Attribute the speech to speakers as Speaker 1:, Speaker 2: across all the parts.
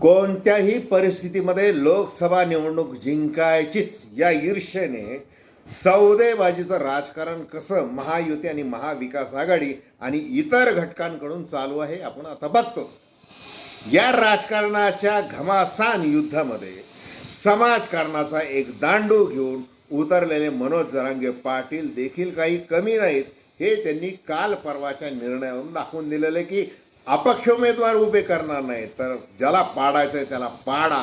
Speaker 1: कोणत्याही परिस्थितीमध्ये लोकसभा निवडणूक जिंकायचीच या ईर्षेने सौदेबाजीचं राजकारण कसं महायुती आणि महाविकास आघाडी आणि इतर घटकांकडून चालू आहे आपण आता बघतोच. या राजकारणाच्या घमासान युद्धामध्ये समाजकारणाचा एक दांडू घेऊन उतरलेले मनोज जरांगे पाटील देखील काही कमी नाहीत हे त्यांनी काल परवाच्या निर्णयावरून दाखवून दिलेलं आहे की अपक्ष उमेदवार उभे करणार नाही तर ज्याला पाडायचं आहे त्याला पाडा.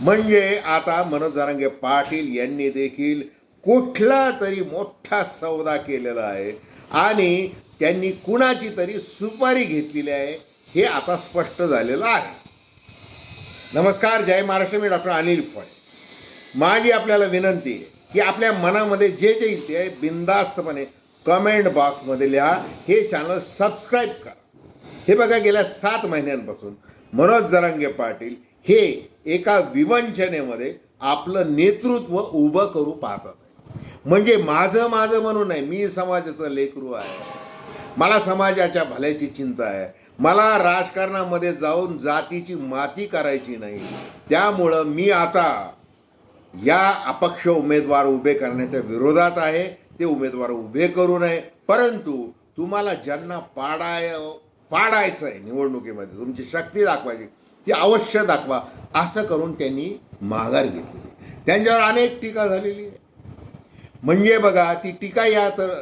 Speaker 1: म्हणजे आता मनोज जरांगे पाटील यांनी देखील कुठला तरी मोठा सौदा केलेला आहे आणि त्यांनी कुणाची तरी सुपारी घेतलेली आहे हे आता स्पष्ट झालेलं आहे. नमस्कार जय महाराष्ट्र. मी डॉक्टर अनिल फळे. माझी आपल्याला विनंती आहे की आपल्या मनामध्ये जे जे येते आहे बिंदास्तपणे कमेंट बॉक्समध्ये लिहा. हे चॅनल सबस्क्राईब करा. हे बघा गेल्या सात महिन्यांपासून मनोज जरांगे पाटील हे एका विवंचनेमध्ये आपलं नेतृत्व उभं करू पाहतात. म्हणजे माझं माझं म्हणून नाही मी समाजाचं लेकरू आहे. मला समाजाच्या भल्याची चिंता आहे. मला राजकारणामध्ये जाऊन जातीची माती करायची नाही. त्यामुळं मी आता या अपक्ष उमेदवार उभे करण्याच्या विरोधात आहे. ते उमेदवार उभे करू नये. परंतु तुम्हाला ज्यांना पाडाय पाडायचं आहे निवडणुकीमध्ये तुमची शक्ती दाखवायची ती अवश्य दाखवा असं करून त्यांनी माघार घेतलेली. त्यांच्यावर अनेक टीका झालेली आहे. म्हणजे बघा ती टीका या तर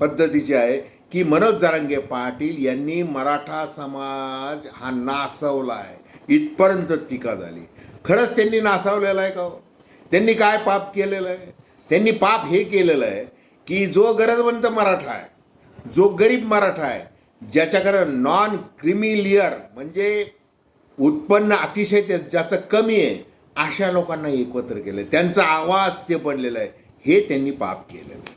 Speaker 1: पद्धतीची आहे की मनोज जारंगे पाटील यांनी मराठा समाज हा नासवला आहे. इथपर्यंत टीका झाली. खरंच त्यांनी नासावलेला आहे का हो? त्यांनी काय पाप केलेलं आहे? त्यांनी पाप हे केलेलं आहे की जो गरजवंत मराठा आहे जो गरीब मराठा आहे ज्याच्याकडं नॉन क्रिमिलियर म्हणजे उत्पन्न अतिशय त्या- ज्याचं कमी आहे अशा लोकांना एकत्र केलं त्यांचा आवाज जे बनलेला आहे हे त्यांनी पाप केलेलं आहे.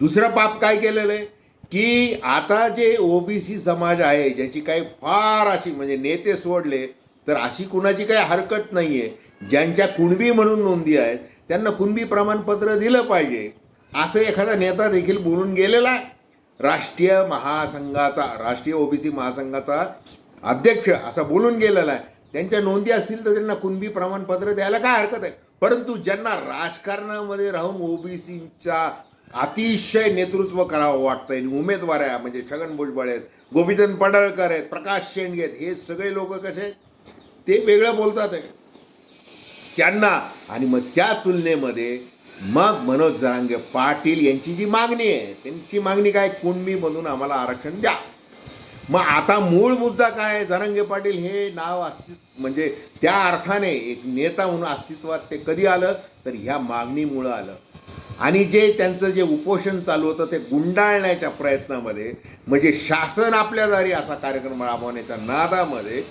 Speaker 1: दुसरं पाप काय केलेलं आहे? की आता जे ओबीसी समाज आहे ज्याची काही फार अशी म्हणजे नेते सोडले तर अशी कुणाची काही हरकत नाही आहे ज्यांच्या कुणबी म्हणून नोंदी आहेत त्यांना कुणबी प्रमाणपत्र दिलं पाहिजे. असं एखादा नेता देखील बोलून गेलेला आहे. राष्ट्रीय महासंघाचा राष्ट्रीय ओबीसी महासंघाचा अध्यक्ष असा बोलून गेलेला आहे. त्यांच्या नोंदी असतील तर त्यांना कुणबी प्रमाणपत्र द्यायला काय हरकत आहे? परंतु ज्यांना राजकारणामध्ये राहून ओबीसीचा अतिशय नेतृत्व करावं वाटतं आणि उमेदवार आहे म्हणजे छगन भुजबळ आहेत गोपीचंद पडळकर आहेत प्रकाश शेंडगे आहेत हे सगळे लोक कसे ते वेगळं बोलतात आहे. त्यांना आणि मग त्या तुलनेमध्ये मग मनोज जरांगे पाटील यांची जी मागणी आहे त्यांची मागणी काय? कुणबीमधून आम्हाला आरक्षण द्या. मग आता मूळ मुद्दा काय जरांगे पाटील हे नाव अस्तित्व म्हणजे त्या अर्थाने एक नेता म्हणून अस्तित्वात ते कधी आलं? तर ह्या मागणीमुळं आलं. आणि जे त्यांचं जे उपोषण चालू होतं ते गुंडाळण्याच्या प्रयत्नामध्ये म्हणजे शासन आपल्या दारी असा कार्यक्रम राबवण्याच्या नादामध्ये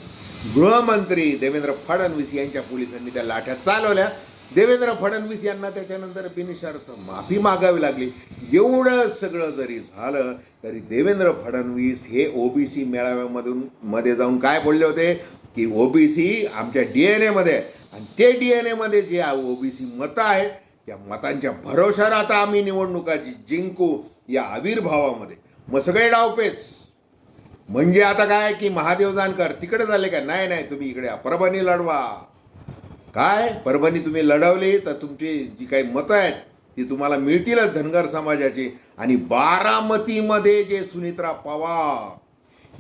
Speaker 1: गृहमंत्री देवेंद्र फडणवीस यांच्या पोलिसांनी त्या लाठ्या चालवल्या. देवेंद्र फडणवीस यांना त्याच्यानंतर बिनशर्त माफी मागावी लागली. एवढं सगळं जरी झालं तरी देवेंद्र फडणवीस हे ओबीसी मेळाव्यामधून मध्ये जाऊन काय बोलले होते? की ओबीसी आमच्या डी एन एमध्ये आहे. आणि ते डी एन एमध्ये जे ओबीसी मतं आहेत त्या मतांच्या भरोशावर आता आम्ही निवडणुका जिंकू या आविर्भावामध्ये. मग सगळे डावपेच म्हणजे आता काय की महादेव जानकर तिकडे झाले का? नाही नाही तुम्ही इकडे या. परभणी लढवा. काय? परभणी तुम्ही लढवली तर तुमची जी काही मतं आहेत ती तुम्हाला मिळतीलच धनगर समाजाची. आणि बारामतीमध्ये जे सुनित्रा पवार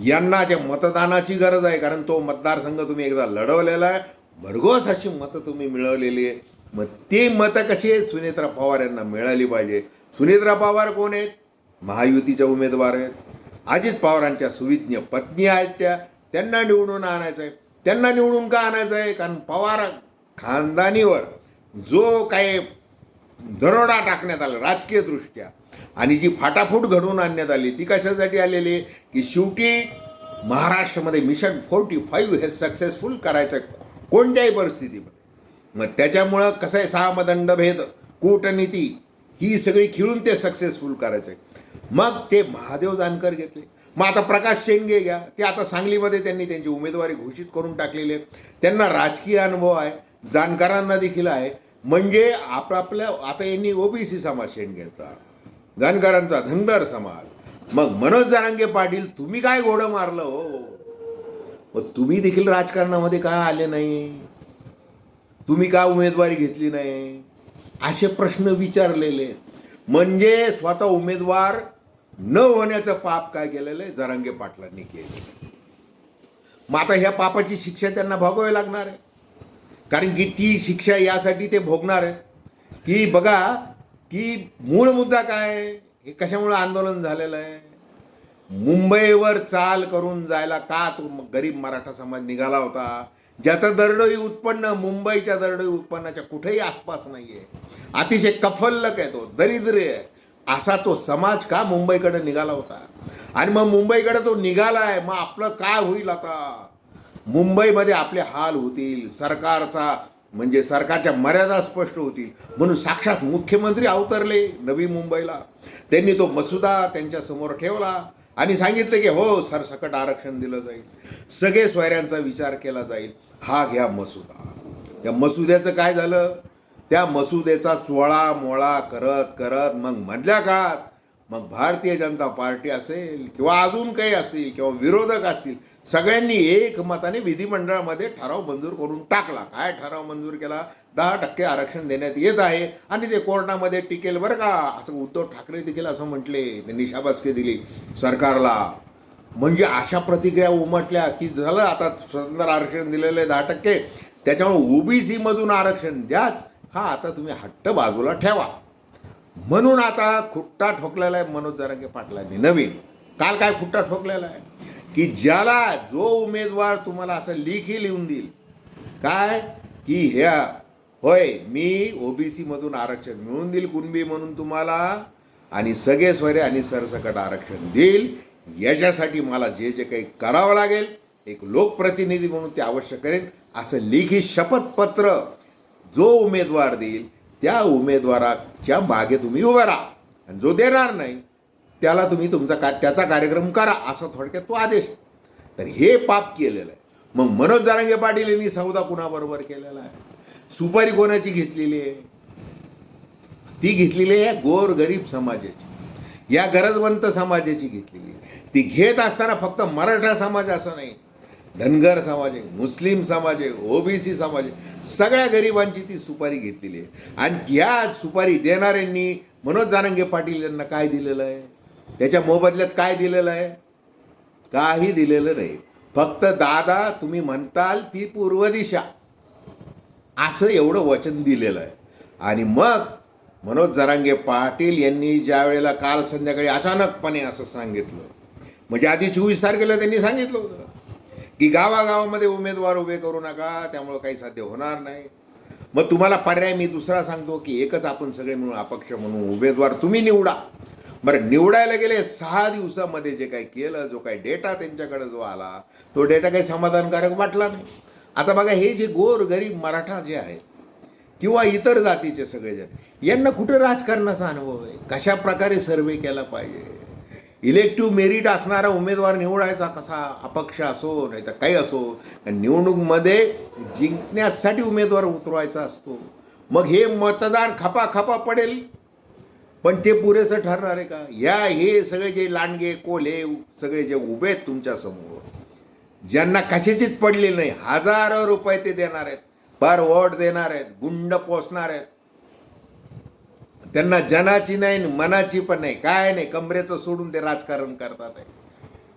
Speaker 1: यांना जे मतदानाची गरज आहे कारण तो मतदारसंघ तुम्ही एकदा लढवलेला आहे भरघोस अशी मतं तुम्ही मिळवलेली आहे. मग ती मतं कशी आहेत? सुनेत्रा पवार यांना मिळाली पाहिजे. सुनेत्रा पवार कोण आहेत? महायुतीच्या उमेदवार आहेत. अजित पवारांच्या सुविज्ञ पत्नी आहेत त्या. त्यांना निवडून आणायचं आहे. त्यांना निवडून का आणायचं आहे? कारण पवार खानदानीवर जो काही दरोडा टाकण्यात आला राजकीयदृष्ट्या आणि जी फाटाफूट घडवून आणण्यात आली ती कशासाठी आलेली? आहे की शेवटी महाराष्ट्रामध्ये मिशन फोर्टी फाईव्ह हे सक्सेसफुल करायचं आहे कोणत्याही परिस्थितीमध्ये. मग त्याच्यामुळं कसं आहे सामदंडभेद कूटनीती ही सगळी खिळून ते सक्सेसफुल करायचं. आहे मग ते महादेव जानकर घेतले. मग आता प्रकाश शेंडगे घ्या. ते आता सांगलीमध्ये त्यांनी त्यांची उमेदवारी घोषित करून टाकलेली आहे. त्यांना राजकीय अनुभव आहे. जाणकारांना देखील आहे. म्हणजे आपापल्या आता यांनी ओबीसी समाज घेतला. जाणकारांचा धनगर समाज. मग मनोज जारांगे पाटील तुम्ही काय घोडं मारलं हो? मग तुम्ही देखील राजकारणामध्ये का आले नाही? तुम्ही का उमेदवारी घेतली नाही? असे प्रश्न विचारलेले. म्हणजे स्वतः उमेदवार न होण्याचं पाप काय केलेलं आहे? जरांगे पाटलांनी केलं मग आता ह्या पापाची शिक्षा त्यांना भोगावी लागणार आहे. कारण की ती शिक्षा यासाठी ते भोगणार आहेत. की बघा की मूळ मुद्दा काय हे कशामुळं आंदोलन झालेलं आहे? मुंबईवर चाल करून जायला का तो गरीब मराठा समाज निघाला होता? ज्याचं दरडोई उत्पन्न मुंबईच्या दरडोई उत्पन्नाच्या कुठेही आसपास नाही आहे अतिशय कफल्लक आहे तो दरिद्र्य आहे. असा तो समाज का मुंबईकडे निघाला होता? आणि मग मुंबईकडे तो निघाला आहे मग आपलं काय होईल आता? मुंबईमध्ये आपले हाल होतील सरकारचा म्हणजे सरकारच्या मर्यादा स्पष्ट होतील. म्हणून साक्षात मुख्यमंत्री अवतरले नवी मुंबईला. त्यांनी तो मसुदा त्यांच्यासमोर ठेवला आणि सांगितलं की हो सरसकट आरक्षण दिलं जाईल. सगळे सोयऱ्यांचा विचार केला जाईल. हा घ्या मसुदा. या मसुद्याचं काय झालं? त्या मसुदेचा चोळा मोळा करत करत मग मधल्या काळात मग भारतीय जनता पार्टी असेल किंवा अजून काही असतील किंवा विरोधक असतील सगळ्यांनी एकमताने विधिमंडळामध्ये ठराव मंजूर करून टाकला. काय ठराव मंजूर केला? दहा टक्के आरक्षण देण्यात येत आहे आणि ते कोर्टामध्ये टिकेल बरं का? असं उद्धव ठाकरे देखील असं म्हटले त्यांनी शाबासकी दिली सरकारला. म्हणजे अशा प्रतिक्रिया उमटल्या की झालं आता स्वतंत्र आरक्षण दिलेलं आहे दहा टक्के त्याच्यामुळे ओबीसीमधून आरक्षण द्याच. हा आता तुम्ही हट्ट बाजूला ठेवा. म्हणून आता खुट्टा ठोकलेला आहे मनोज जरांगे पाटलांनी. नवीन. काल काय खुट्टा ठोकलेला आहे? की ज्याला जो उमेदवार तुम्हाला असं लेखी लिहून देईल काय? की ह्या होय मी ओबीसीमधून आरक्षण मिळून देईल कुणबी म्हणून तुम्हाला आणि सगळे स्वरे आणि सरसकट आरक्षण देईल. याच्यासाठी मला जे जे काही करावं लागेल एक लोकप्रतिनिधी म्हणून ते आवश्यक करेन. असं लेखी शपथपत्र जो उमेदवार देईल त्या उमेदवाराच्या मागे तुम्ही उभं राहा. आणि जो देणार नाही त्याला तुम्ही तुमचा का त्याचा कार्यक्रम करा असा थोडक्यात तो आदेश तर हे पाप केलेलं आहे. मग मनोज जारंगे पाटील यांनी सौदा कुणाबरोबर केलेला आहे? सुपारी कोणाची घेतलेली आहे? ती घेतलेली आहे गोर गरीब समाजाची. या गरजवंत समाजाची घेतलेली आहे. ती घेत असताना फक्त मराठा समाज असं नाही. धनगर समाज आहे मुस्लिम समाज आहे ओबीसी समाज आहे. सगळ्या गरिबांची ती सुपारी घेतलेली आहे. आणि या सुपारी देणाऱ्यांनी मनोज जानंगे पाटील यांना काय दिलेलं आहे? त्याच्या मोबदल्यात काय दिलेलं आहे? काही दिलेलं नाही. फक्त दादा तुम्ही म्हणताल ती पूर्व दिशा. असं एवढं वचन दिलेलं आहे. आणि मग मनोज जरांगे पाटील यांनी ज्या वेळेला काल संध्याकाळी अचानकपणे असं सांगितलं म्हणजे आधी चोवीस तारखेला त्यांनी सांगितलं होतं की गावागावामध्ये उमेदवार उभे करू नका त्यामुळं काही साध्य होणार नाही. मग तुम्हाला पर्याय मी दुसरा सांगतो की एकच आपण सगळे मिळून अपक्ष म्हणून उमेदवार तुम्ही निवडा. बरं निवडायला गेले सहा दिवसामध्ये जे काही केलं जो काही डेटा त्यांच्याकडे जो आला तो डेटा काही समाधानकारक वाटला नाही. आता बघा हे जे गोर गरीब मराठा जे आहेत किंवा इतर जातीचे सगळेजण यांना कुठं राजकारणाचा अनुभव आहे? कशा प्रकारे सर्वे केला पाहिजे? इलेक्टिव्ह मेरिट असणारा उमेदवार निवडायचा कसा अपक्ष असो नाही तर काही असो निवडणूकमध्ये जिंकण्यासाठी उमेदवार उतरवायचा असतो. मग हे मतदान खपा खपा पडेल? पण ते पुरेसं ठरणार आहे का? या हे सगळे जे लांडगे कोले सगळे जे उभे आहेत तुमच्यासमोर ज्यांना कशाचीच पडलेली नाही हजारो रुपये ते देणार आहेत पर वॉट देणार आहेत गुंड पोसणार आहेत. त्यांना जनाची नाही मनाची पण नाही काय नाही कमरेचं सोडून ते राजकारण करतात आहे.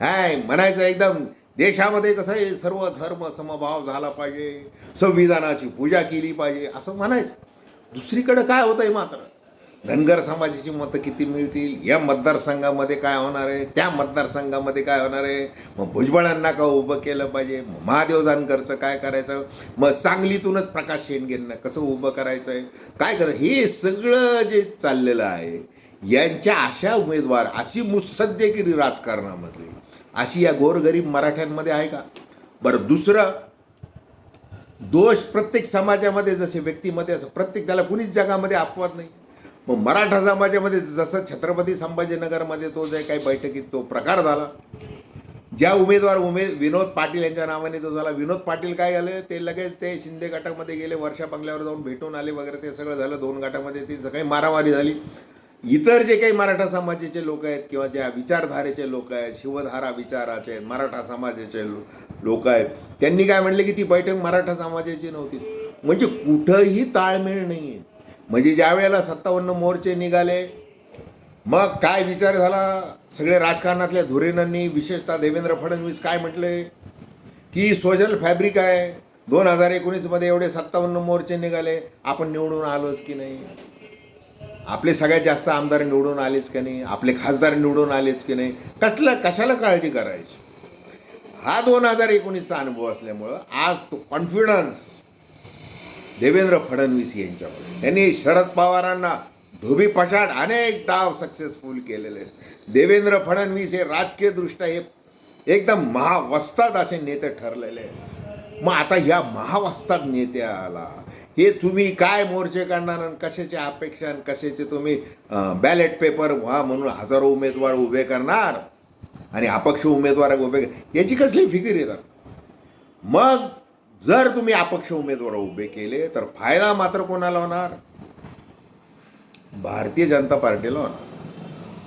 Speaker 1: हाय म्हणायचं एकदम देशामध्ये कसं आहे सर्व धर्म समभाव झाला पाहिजे संविधानाची पूजा केली पाहिजे असं म्हणायचं. दुसरीकडे काय होतं आहे मात्र? धनगर समाजाची मतं किती मिळतील? या मतदारसंघामध्ये काय होणार आहे? त्या मतदारसंघामध्ये काय होणार आहे? मग भुजबळांना का उभं केलं पाहिजे? मग महादेव जानकरचं काय करायचं? मग सांगलीतूनच प्रकाश शेंडगेंना कसं उभं करायचं आहे? काय करायचं? हे सगळं जे चाललेलं आहे यांच्या अशा उमेदवार अशी मुत्सद्देगिरी राजकारणामध्ये. अशी या गोरगरीब मराठ्यांमध्ये आहे का? बरं दुसरं दोष प्रत्येक समाजामध्ये जसे व्यक्तीमध्ये असं प्रत्येक त्याला कुणीच जगामध्ये अपवाद नाही. मग मराठा समाजामध्ये जसं छत्रपती संभाजीनगरमध्ये तो जे काही बैठकीत तो प्रकार झाला ज्या उमेदवार उमे विनोद पाटील यांच्या नावाने तो झाला विनोद पाटील काय झाले ते लगेच ते शिंदे गटामध्ये गेले वर्षा बंगल्यावर जाऊन भेटून आले वगैरे ते सगळं झालं दोन गटामध्ये ती सगळी मारामारी झाली. इतर जे काही मराठा समाजाचे लोक आहेत किंवा ज्या विचारधारेचे लोक आहेत शिवधारा विचाराचे आहेत मराठा समाजाचे लोक आहेत त्यांनी काय म्हटले की ती बैठक मराठा समाजाची नव्हती. म्हणजे कुठंही ताळमेळ नाही आहे म्हणजे ज्या वेळेला सत्तावन्न मोर्चे निघाले मग काय विचार झाला? सगळे राजकारणातल्या धुरीणांनी विशेषतः देवेंद्र फडणवीस काय म्हटले? की सोशल फॅब्रिक आहे. दोन हजार एकोणीसमध्ये एवढे सत्तावन्न मोर्चे निघाले. आपण निवडून आलोच की नाही? आपले सगळ्यात जास्त आमदार निवडून आलेच की नाही? आपले खासदार निवडून आलेच की नाही? कसलं कशाला काळजी करायची? हा दोन हजार एकोणीसचा अनुभव असल्यामुळं आज तो कॉन्फिडन्स देवेंद्र फडणवीस यांच्यामध्ये त्यांनी शरद पवारांना धोबी पछाड अनेक डाव सक्सेसफुल केलेले. आहेत देवेंद्र फडणवीस हे राजकीयदृष्ट्या हे एकदम महावस्ताद असे नेते ठरलेले. आहेत मग आता ह्या महावस्ताद नेत्याला हे तुम्ही काय मोर्चे काढणार आणि कशाची अपेक्षा आणि कशाचे तुम्ही बॅलेट पेपर व्हा म्हणून हजारो उमेदवार उभे करणार आणि अपक्ष उमेदवार उभे याची कसली फिकीर येतात? मग जर तुम्ही अपक्ष उमेदवार उभे केले तर फायदा मात्र कोणाला होणार? भारतीय जनता पार्टीला होणार.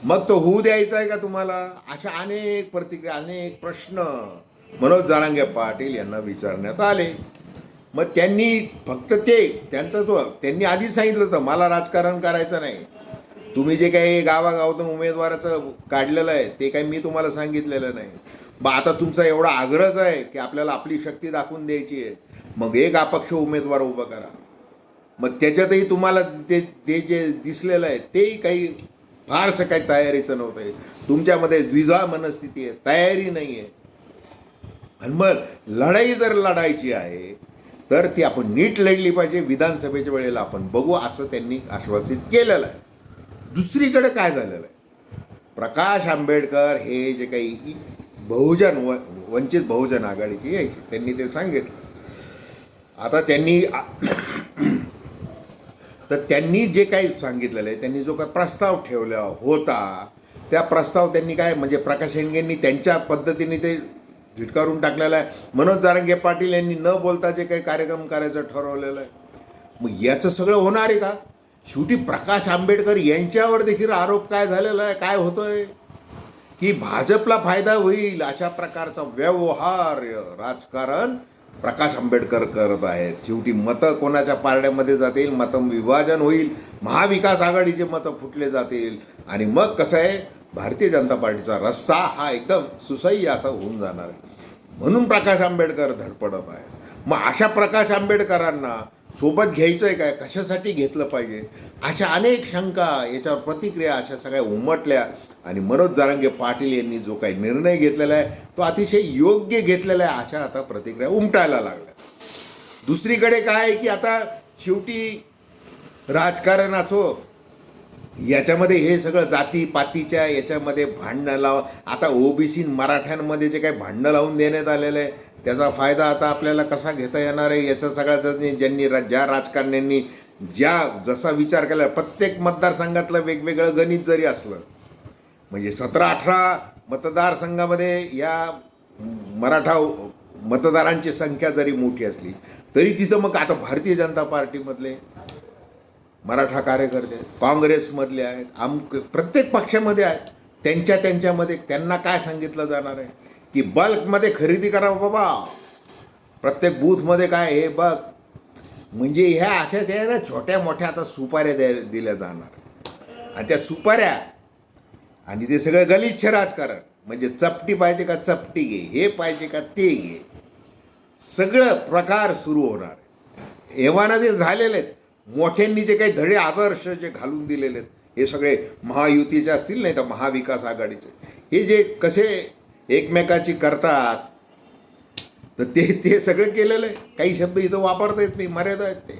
Speaker 1: मग तो होऊ द्यायचा आहे का तुम्हाला? अशा अनेक प्रतिक्रिया अनेक प्रश्न मनोज जारांगे पाटील यांना विचारण्यात आले. मग त्यांनी फक्त ते त्यांचा जो त्यांनी आधीच सांगितलं होतं मला राजकारण करायचं नाही. तुम्ही जे काही गावागावातून उमेदवाराचं काढलेलं आहे ते काही मी तुम्हाला सांगितलेलं नाही. मग आता तुमचा एवढा आग्रहच आहे की आपल्याला आपली शक्ती दाखवून द्यायची आहे. मग एक अपक्ष उमेदवार उभं करा. मग त्याच्यातही तुम्हाला ते ते जे दिसलेलं आहे तेही काही फारसं काही तयारीचं नव्हतं आहे. तुमच्यामध्ये द्विधा मनस्थिती आहे तयारी नाही आहे. आणि मग लढाई जर लढायची आहे तर ती आपण नीट लढली पाहिजे. विधानसभेच्या वेळेला आपण बघू असं त्यांनी आश्वासित केलेलं आहे. दुसरीकडे काय झालेलं आहे? प्रकाश आंबेडकर हे जे काही बहुजन व वंचित बहुजन आघाडीची यायची. त्यांनी ते सांगितलं. आता त्यांनी तर त्यांनी जे काही सांगितलेलं आहे त्यांनी जो काही प्रस्ताव ठेवला होता त्या प्रस्ताव त्यांनी काय म्हणजे प्रकाश शेंडगेंनी त्यांच्या पद्धतीने ते झिटकारून टाकलेलं आहे. मनोज जारंगे पाटील यांनी न बोलता जे काही कार्यक्रम करायचं ठरवलेलं आहे. मग याचं सगळं होणार आहे का? शेवटी प्रकाश आंबेडकर यांच्यावर देखील आरोप काय झालेला आहे काय होतोय? की भाजपला फायदा होईल अशा प्रकारचा व्यवहार राजकारण प्रकाश आंबेडकर करत आहेत. शेवटी मतं कोणाच्या पारड्यामध्ये जातील? मतं विभाजन होईल. महाविकास आघाडीचे मतं फुटले जातील. आणि मग कसं आहे? भारतीय जनता पार्टीचा रस्सा हा एकदम सुसह्य असा होऊन जाणार आहे. म्हणून प्रकाश आंबेडकर धडपडत आहे मग अशा प्रकाश आंबेडकरांना सोबत घ्यायचं आहे काय? कशासाठी घेतलं पाहिजे? अशा अनेक शंका याच्यावर प्रतिक्रिया अशा सगळ्या उमटल्या. आणि मनोज जारंगे पाटील यांनी जो काही निर्णय घेतलेला आहे तो अतिशय योग्य घेतलेला आहे अशा आता प्रतिक्रिया उमटायला लागल्या. दुसरीकडे काय आहे की आता शेवटी राजकारण असो याच्यामध्ये हे सगळं जातीपातीच्या याच्यामध्ये भांडणं लाव आता ओबीसी मराठ्यांमध्ये जे काही भांडणं लावून देण्यात आलेलं आहे त्याचा फायदा आता आपल्याला कसा घेता येणार आहे याचा सगळ्या ज्यांनी रा ज्या राजकारण्यांनी ज्या जसा विचार केला प्रत्येक मतदारसंघातलं वेगवेगळं गणित जरी असलं म्हणजे सतरा अठरा मतदारसंघामध्ये या मराठा मतदारांची संख्या जरी मोठी असली तरी तिथं मग आता भारतीय जनता पार्टीमधले मराठा कार्यकर्ते काँग्रेसमधले आहेत आम प्रत्येक पक्षामध्ये आहेत. त्यांच्या त्यांच्यामध्ये त्यांना काय सांगितलं जाणार आहे? की बल्कमध्ये खरेदी करा बाबा. प्रत्येक बूथमध्ये काय हे बघ. म्हणजे ह्या अशा आहे ना छोट्या मोठ्या आता सुपाऱ्या द्या दिल्या जाणार. आणि त्या सुपाऱ्या आणि ते सगळं गलिच्छ राजकारण. म्हणजे चपटी पाहिजे का चपटी घे हे पाहिजे का ते घे. सगळं प्रकार सुरू होणार एव्हाना ते झालेले आहेत. मोठ्यांनी जे काही धडे आदर्श जे घालून दिलेले आहेत हे सगळे महायुतीचे असतील नाही तर महाविकास आघाडीचे. हे जे कसे एकमेकाची करतात तर ते ते सगळं केलेलं आहे काही शब्द इथं वापरता येत नाही मर्यादा आहेत ते.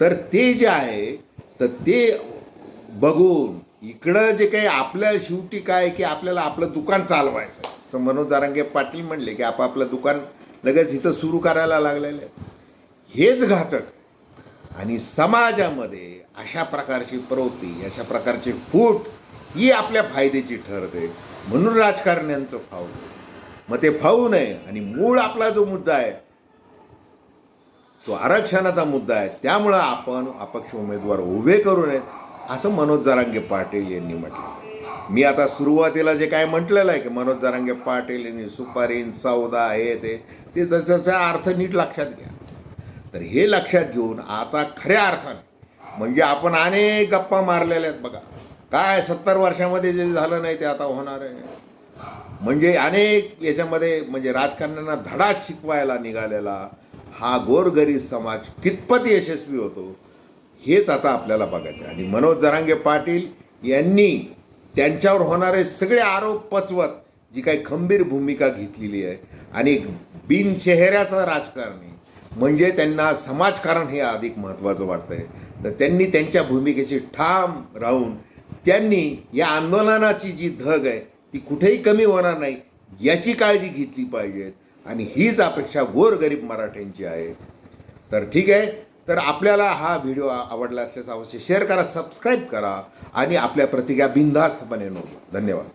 Speaker 1: तर ते जे आहे तर ते बघून इकडं जे काही आपल्या शेवटी काय की आपल्याला आपलं दुकान चालवायचं असं मनोज दारांगे पाटील म्हणले की आपापलं दुकान लगेच इथं सुरू करायला लागलेलं आहे. हेच घातक. आणि समाजामध्ये अशा प्रकारची प्रवृत्ती अशा प्रकारची फूट ही आपल्या फायद्याची ठरते. म्हणून राजकारण्यांचं फावू मग ते फावू नये आणि मूळ आपला जो मुद्दा आहे तो आरक्षणाचा मुद्दा आहे त्यामुळं आपण अपक्ष उमेदवार उभे करू नयेत असं मनोज जरांगे पाटील यांनी म्हटलं. मी आता सुरुवातीला जे काय म्हटलेलं आहे की मनोज जरांगे पाटील यांनी सुपारीन सौदा हे ते ते त्याचा अर्थ नीट लक्षात घ्या. तर हे लक्षात घेऊन आता खऱ्या अर्थाने म्हणजे आपण अनेक गप्पा मारलेल्या आहेत बघा. काय सत्तर वर्षामध्ये जे झालं नाही ते आता होणार आहे. म्हणजे अनेक याच्यामध्ये म्हणजे राजकारण्यांना धडा शिकवायला निघालेला हा गोरगरीब समाज कितपत यशस्वी होतो हेच आता आपल्याला बघायचं आहे. आणि मनोज जरांगे पाटील यांनी त्यांच्यावर होणारे सगळे आरोप पचवत जी काही खंबीर भूमिका घेतलेली आहे. आणि बिनचेहऱ्याचं राजकारणी म्हणजे त्यांना समाजकारण हे अधिक महत्त्वाचं वाटतं आहे तर त्यांनी त्यांच्या भूमिकेची ठाम राहून त्यांनी या आंदोलनाची जी धग आहे ती कुठेही कमी होणार नाही याची काळजी घेतली पाहिजे. आणि हीच अपेक्षा गोरगरीब मराठ्यांची आहे. तर ठीक आहे. तर आपल्याला हा व्हिडिओ आवडला असल्यास अवश्य शेअर करा सबस्क्राईब करा आणि आपल्या प्रतिज्ञा बिनधास्तपणे नोंदवा. धन्यवाद.